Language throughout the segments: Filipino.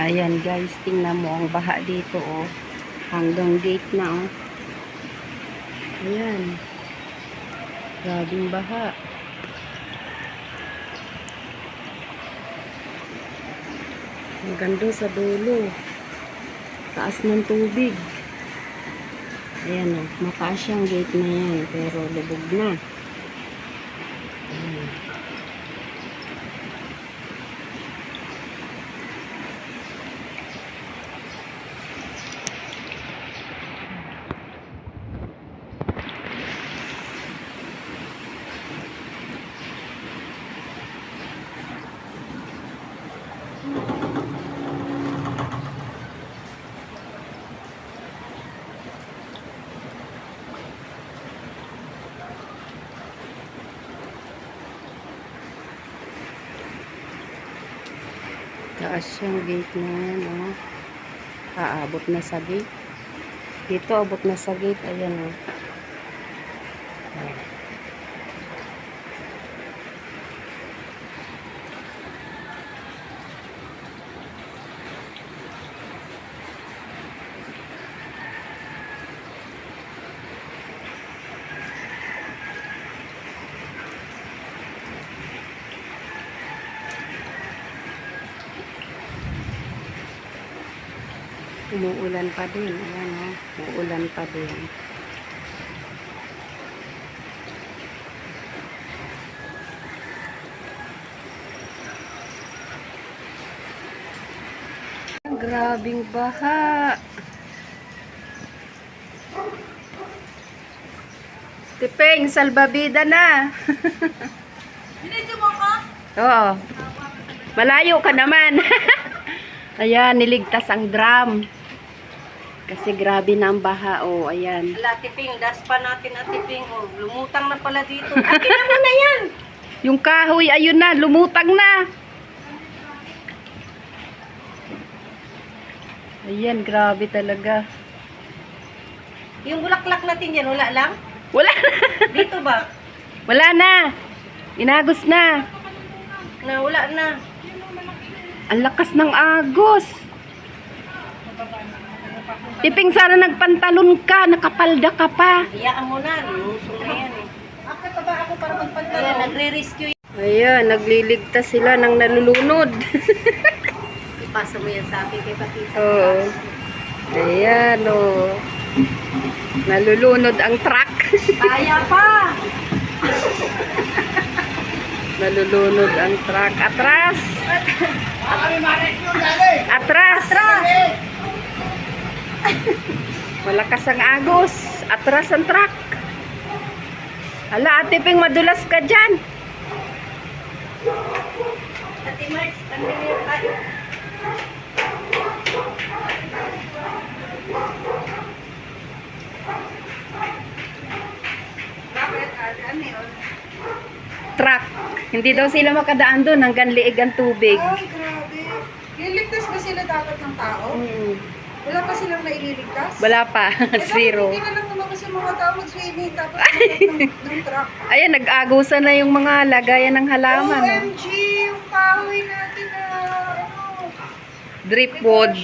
Ayan guys, tingnan mo ang baha dito oh. Hanggang gate na oh. Ayan. Grabing baha. Hanggang doon sa dulo. Taas ng tubig. Ayan oh, mataas yung gate na yan, pero lubog na. Taas yung gate na yan, oh. Aabot na sa gate. Dito, abot na sa gate. Ayan, oh. Umuulan pa din. Ayan, oh. Umuulan pa din. Grabing baha. Tipeng, salbabida na. Binidyo mo ko? Oo. Malayo ka naman. ayan, niligtas ang drum. Kasi grabe na ang baha. Oh, ayan. Ala, tiping, das pa natin at tiping. Oh, lumutang na pala dito. Akin na na yan. Yung kahoy, ayun na, lumutang na. Ayan, grabe talaga. Yung bulaklak natin yan, wala lang? Wala na. Dito ba? Wala na. Inagos na. Na wala na. Ang lakas ng agos. Tiping sana nagpantalon ka, nakapalda ka pa. Iyaan mo na. Lusong na yan eh. Bakit ba ako para magpantalo? Ayan, nagre-rescue yan. Ayan, nagliligtas sila ng nalulunod. Ipasa mo yan sa akin kay Pakita. Oo. Ayan, oh. Nalulunod ang truck. Kaya pa! Nalulunod ang truck. Atras! Atras! Atras! Malakas ang agos. Atras ang truck. Ala, ate Ping, madulas ka dyan. Ate March? Ano yun? Truck. Hindi daw sila makadaan doon hanggang liig ang tubig. Ay, grabe. Liligtas ba sila dapat ng tao? Mm, Wala pa silang naililigtas? Wala pa. Eh, Zero. Hindi na lang naman kasi mga tao mag-swimming tapos ng, ng truck. Ayan, nag-agusan na yung mga lagayan ng halaman. Oh. OMG! Yung kahoy natin na ano, Dripwood.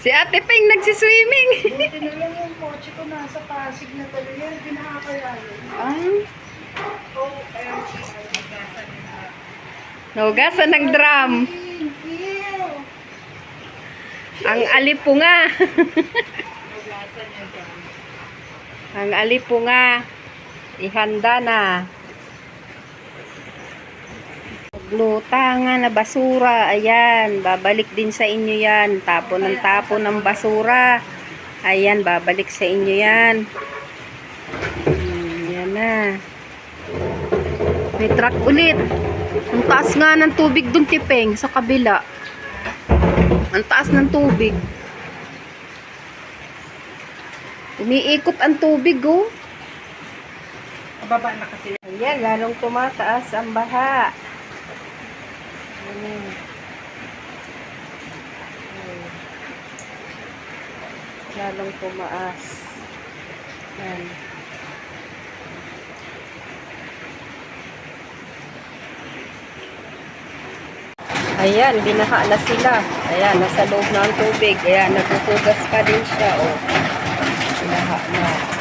Si Ate Ping nagsiswimming. Buti na lang yung kotse ko nasa Pasig na talaga. Hindi nakakayanin. ah, OMG! Naugasan ng drum. Ang alipunga. Ang alipunga. Ihanda na. Lutangan na basura. Ayan. Babalik din sa inyo yan. Tapon ng tapon ng basura. Ayan. Babalik sa inyo yan. Hmm, yan na. May truck ulit. Ang taas nga ng tubig dun, Tipeng, sa kabila. Ang taas ng tubig. Umiikot ang tubig, oh. Baba na kasi. Ayan, lalong tumataas ang baha. Ayan. Lalong tumaas. Ayan. Ayan, binaha na sila. Ayan, nasa loob na ang tubig. Ayan, nagtutugas pa din siya. Oh. Binaha na.